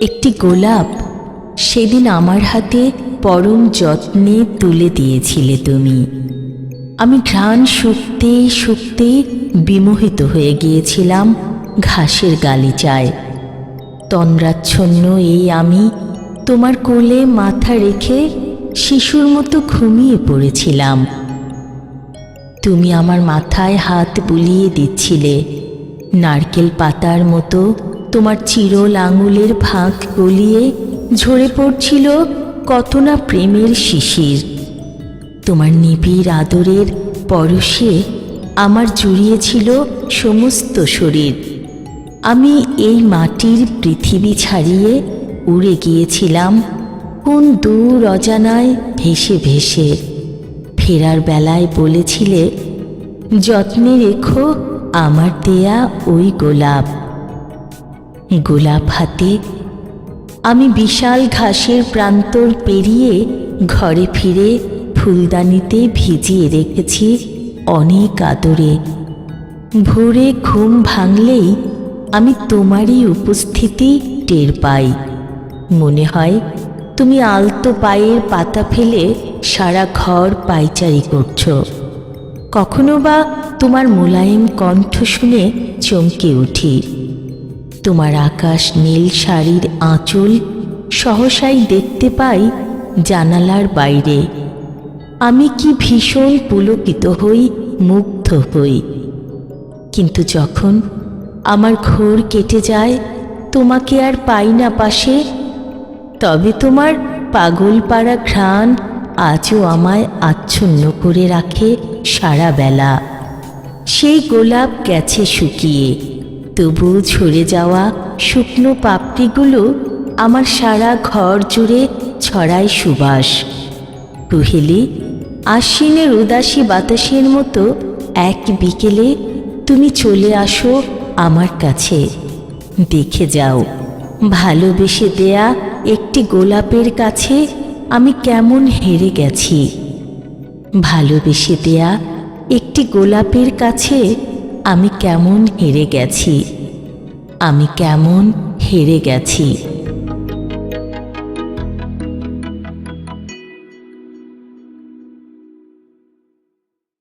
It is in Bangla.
একটি গোলাপ সেদিন আমার হাতে পরম যত্নে তুলে দিয়েছিলে তুমি। আমি ঘ্রাণ শুকতে শুকতে বিমোহিত হয়ে গিয়েছিলাম ঘাসের গালিচায়। তন্দ্রাচ্ছন্ন এই আমি তোমার কোলে মাথা রেখে শিশুর মতো ঘুমিয়ে পড়েছিলাম। তুমি আমার মাথায় হাত বুলিয়ে দিচ্ছিলে। নারকেল পাতার মতো তোমার চিরল আঙুলের ফাঁক গলিয়ে ঝরে পড়ছিল কত না প্রেমের শিশির। তোমার নিবিড় আদরের পরশে আমার জুড়িয়েছিল সমস্ত শরীর। আমি এই মাটির পৃথিবী ছাড়িয়ে উড়ে গিয়েছিলাম কোন দূর অজানায় ভেসে ভেসে ফেরার বেলায় বলেছিলে, যত্নে রেখো আমার দেয়া ওই গোলাপ। গোলাপ হাতে আমি বিশাল ঘাসের প্রান্তর পেরিয়ে ঘরে ফিরে ফুলদানিতে ভিজিয়ে রেখেছি অনেক আদরে। ভোরে ঘুম ভাঙলেই আমি তোমারই উপস্থিতি টের পাই। মনে হয় তুমি আলতো পায়ের পাতা ফেলে সারা ঘর পাইচারি করছ। কখনো বা তোমার মোলায়েম কণ্ঠ শুনে চমকে উঠি। তোমার আকাশ নীল শাড়ির আঁচল সহসাই দেখতে পাই জানালার বাইরে। আমি কি ভীষণ পুলকিত হই, মুগ্ধ হই। কিন্তু যখন আমার ঘোর কেটে যায়, তোমাকে আর পাই না পাশে তবে তোমার পাগল পাড়া ঘ্রাণ আজও আমায় আচ্ছন্ন করে রাখে সারা বেলা। সেই গোলাপ গেছে শুকিয়ে তবু ঝরে যাওয়া শুকনো পাপড়িগুলো আমার সারা ঘর জুড়ে ছড়ায় সুবাস। কুহেলি, আশ্বিনের উদাসী বাতাসের মতো এক বিকেলে তুমি চলে আসো আমার কাছে, দেখে যাও। ভালোবেসে দেয়া একটি গোলাপের কাছে আমি কেমন হেরে গেছি। ভালোবেসে দেয়া একটি গোলাপের কাছে আমি কেমন হেরে গেছি। আমি কেমন হেরে গেছি।